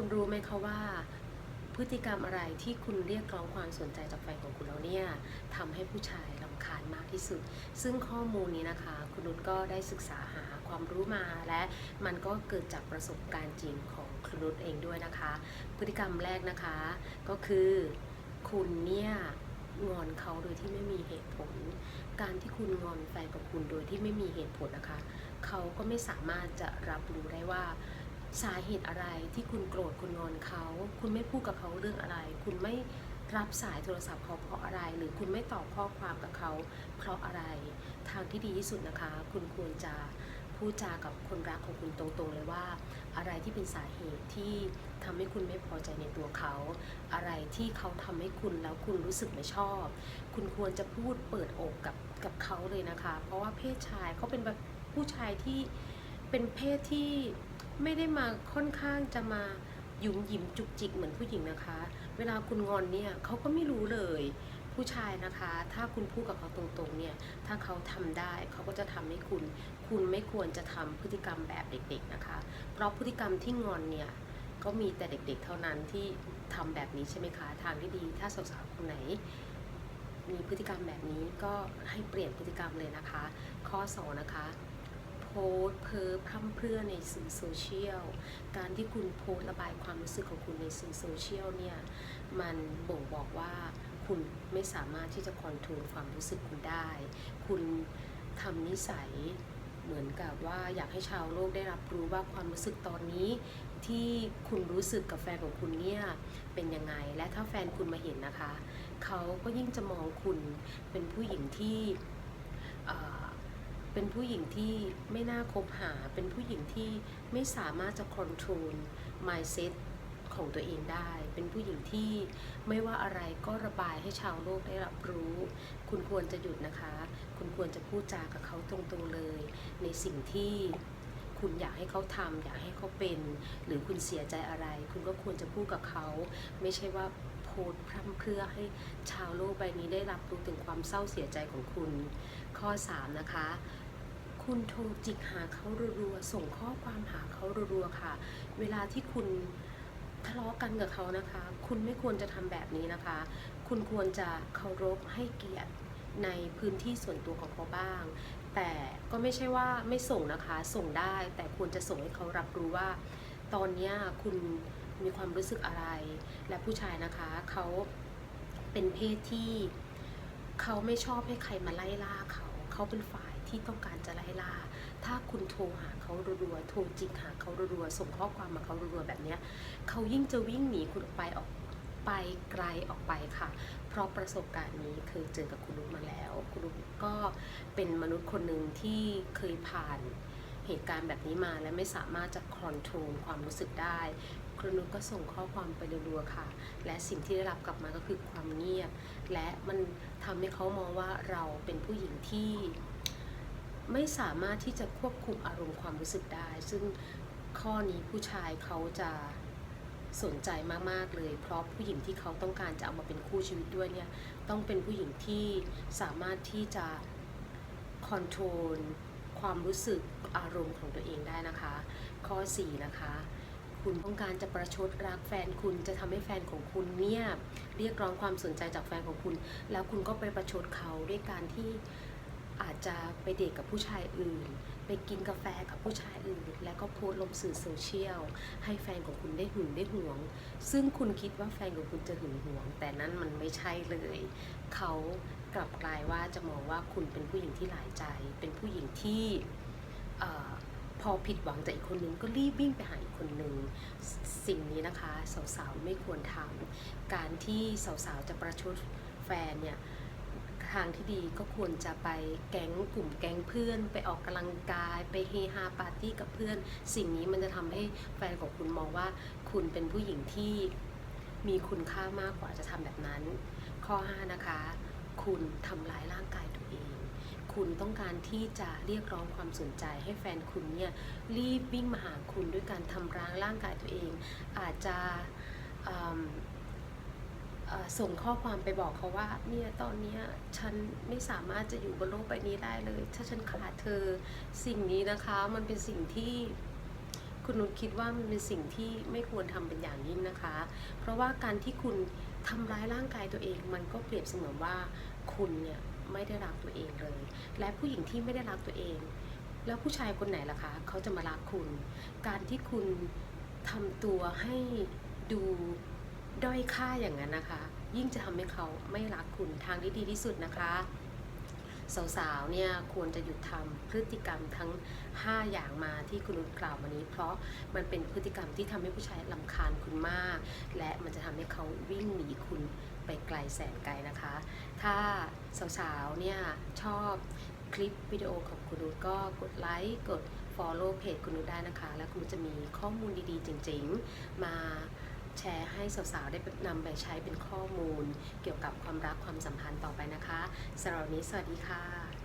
คุณรู้ไหมคะว่า พฤติกรรมอะไรที่คุณเรียกร้องความสนใจจากแฟนของคุณแล้วเนี่ยทำให้ผู้ชายรำคาญมากที่สุด ซึ่งข้อมูลนี้นะคะ คุณนุชก็ได้ศึกษาหาความรู้มาและมันก็เกิดจากประสบการณ์จริงของคุณนุชเองด้วยนะคะ พฤติกรรมแรกนะคะ ก็คือคุณเนี่ยงอนเขาโดยที่ไม่มีเหตุผล การที่คุณงอนแฟนกับคุณโดยที่ไม่มีเหตุผลนะคะ เขาก็ไม่สามารถจะรับรู้ได้ว่า สาเหตุอะไรที่คุณโกรธคุณงอนเขา คุณไม่พูดกับเขาเรื่องอะไร คุณไม่รับสายโทรศัพท์เขาเพราะอะไร หรือคุณไม่ตอบข้อความกับเขา เพราะอะไร ทางที่ดีที่สุดนะคะ คุณควรจะพูดจากับคนรักของคุณตรงๆเลยว่า อะไรที่เป็นสาเหตุที่ทำให้คุณไม่พอใจในตัวเขา อะไรที่เขาทำให้คุณแล้วคุณรู้สึกไม่ชอบ คุณควรจะพูดเปิดอกกับกับเขาเลยนะคะ เพราะว่าเพศชายเขาเป็นผู้ชายที่เป็นเพศที่ ไม่ได้มาค่อนข้างจะมาหยุมหยิมจุกจิกเหมือนผู้หญิงนะคะ เวลาคุณงอนเนี่ยเขาก็ไม่รู้เลยผู้ชายนะคะ ถ้าคุณพูดกับเขาตรงๆเนี่ย ถ้าเขาทำได้เขาก็จะทำให้คุณ คุณไม่ควรจะทำพฤติกรรมแบบเด็ก ๆนะคะ เพราะพฤติกรรมที่งอนเนี่ยก็มีแต่เด็กๆ เท่านั้นที่ทำแบบนี้ใช่ไหมคะ ทางที่ดี ถ้าสาวๆคนไหน มีพฤติกรรมแบบนี้ก็ให้เปลี่ยนพฤติกรรมเลยนะคะ ข้อสองนะคะ พสต์เพ้อพร่ำเพรื่อในสื่อโซเชียล การที่คุณโพสต์ระบายความรู้สึกของคุณในสื่อโซเชียลเนี่ย มันบ่งบอกว่าคุณไม่สามารถที่จะคอนโทรลความรู้สึกคุณได้ คุณทำนิสัยเหมือนกับว่าอยากให้ชาวโลกได้รับรู้ว่าความรู้สึกตอนนี้ ที่คุณรู้สึกกับแฟนของคุณเนี่ยเป็นยังไง และถ้าแฟนคุณมาเห็นนะคะ เขาก็ยิ่งจะมองคุณเป็นผู้หญิงที่ เป็นผู้หญิงที่ไม่น่าคบหา เป็นผู้หญิงที่ไม่สามารถจะค o n t r o l mindset ของตัวเองได้ เป็นผู้หญิงที่ไม่ว่าอะไรก็ระบายให้ชาวโลกได้รับรู้ คุณควรจะหยุดนะคะ คุณควรจะพูดจากับเขาตรงๆเลย ในสิ่งที่คุณอยากให้เขาทำอยากให้เขาเป็น หรือคุณเสียใจอะไร คุณก็ควรจะพูดกับเขา ไม่ใช่ว่าโพสพร่ำเพรื่อให้ชาวโลกใบนี้ได้รับรู้ถึงความเศร้าเสียใจของคุณ ข้อ 3 นะคะ คุณโทรจิกหาเขารัวๆส่งข้อความหาเขารัวๆค่ะ เวลาที่คุณทะเลาะกันกับเขานะคะ คุณไม่ควรจะทำแบบนี้นะคะ คุณควรจะเคารพให้เกียรติในพื้นที่ส่วนตัวของเขาบ้าง แต่ก็ไม่ใช่ว่าไม่ส่งนะคะ ส่งได้ แต่ควรจะส่งให้เขารับรู้ว่า ตอนนี้คุณมีความรู้สึกอะไร และผู้ชายนะคะเขาเป็นเพศที่เขาไม่ชอบให้ใครมาไล่ล่าเขา เขาเป็นฝ่าย ที่ต้องการจะไล่ล่า ถ้าคุณโทรหาเขารัวๆ โทรจิกหาเขารัวๆ ส่งข้อความมาเขารัวๆ แบบเนี้ยเขายิ่งจะวิ่งหนีคุณออกไปออกไปไกลออกไปค่ะ เพราะประสบการณ์นี้เคยเจอกับคุณลุกมาแล้ว คุณลุกก็เป็นมนุษย์คนหนึ่งที่เคยผ่านเหตุการณ์แบบนี้มาและไม่สามารถจะคอนโทรลความรู้สึกได้คุณนุชก็ส่งข้อความไปรัวๆค่ะ และสิ่งที่ได้รับกลับมาก็คือความเงียบ และมันทำให้เขามองว่าเราเป็นผู้หญิงที่ ไม่สามารถที่จะควบคุมอารมณ์ความรู้สึกได้ ซึ่งข้อนี้ผู้ชายเขาจะสนใจมาก ๆ เลย เพราะผู้หญิงที่เขาต้องการจะเอามาเป็นคู่ชีวิตด้วยเนี่ย ต้องเป็นผู้หญิงที่สามารถที่จะคอนโทรลความรู้สึกอารมณ์ของตัวเองได้นะคะ ข้อ 4 นะคะ คุณต้องการจะประชดรักแฟนคุณจะทำให้แฟนของคุณเนี่ย เรียกร้องความสนใจจากแฟนของคุณ แล้วคุณก็ไปประชดเขาด้วยการที่ อาจจะไปเดทกับผู้ชายอื่น ไปกินกาแฟกับผู้ชายอื่น แล้วก็โพสลงสื่อโซเชียลให้แฟนของคุณได้หึงได้หวง ซึ่งคุณคิดว่าแฟนของคุณจะหึงหวง แต่นั้นมันไม่ใช่เลย เขากลับกลายว่าจะมองว่าคุณเป็นผู้หญิงที่หลายใจ เป็นผู้หญิงที่พอผิดหวังจากอีกคนนึงก็รีบวิ่งไปหาอีกคนนึงสิ่งนี้นะคะสาวๆไม่ควรทำการที่สาวๆจะประชดแฟนเนี่ย ทางที่ดีก็ควรจะไปแก๊งกลุ่มแก๊งเพื่อน ไปออกกำลังกาย ไปเฮฮาปาร์ตี้กับเพื่อน สิ่งนี้มันจะทำให้แฟนของคุณมองว่า คุณเป็นผู้หญิงที่มีคุณค่ามากกว่าจะทำแบบนั้น ข้อ 5 นะคะ คุณทำร้ายร่างกายตัวเอง คุณต้องการที่จะเรียกร้องความสนใจให้แฟนคุณเนี่ยรีบวิ่งมาหาคุณด้วยการทำร้ายร่างกายตัวเอง อาจจะ ส่งข้อความไปบอกเขาว่าเนี่ยตอนนี้ฉันไม่สามารถจะอยู่บนโลกใบนี้ได้เลย ถ้าฉันขาดเธอสิ่งนี้นะคะ มันเป็นสิ่งที่คุณนุชคิดว่ามันเป็นสิ่งที่ไม่ควรทำเป็นอย่างยิ่งนะคะ เพราะว่าการที่คุณทำร้ายร่างกายตัวเอง มันก็เปรียบเสมือนว่าคุณเนี่ยไม่ได้รักตัวเองเลย และผู้หญิงที่ไม่ได้รักตัวเอง แล้วผู้ชายคนไหนล่ะคะเขาจะมารักคุณ การที่คุณทำตัวให้ดู ด้อยค่าอย่างนั้นนะคะ ยิ่งจะทำให้เขาไม่รักคุณทางที่ดีที่สุดนะคะสาวๆ เนี่ยควรจะหยุดทำพฤติกรรมทั้ง 5 อย่างมาที่คุณนุชกล่าวมานี้ เพราะมันเป็นพฤติกรรมที่ทำให้ผู้ชายลำคาญคุณมาก และมันจะทำให้เขาวิ่งหนีคุณไปไกลแสนไกลนะคะ ถ้าสาวๆ เนี่ยชอบคลิปวิดีโอของคุณนุชก็กดไลค์กด follow เพจคุณนุชได้นะคะ แล้วคุณนุชจะมีข้อมูลดีๆ จริงๆ มา แชร์ให้สาวๆ ได้นำไปใช้เป็นข้อมูล เกี่ยวกับความรักความสัมพันธ์ต่อไปนะคะสำหรับวันนี้สวัสดีค่ะ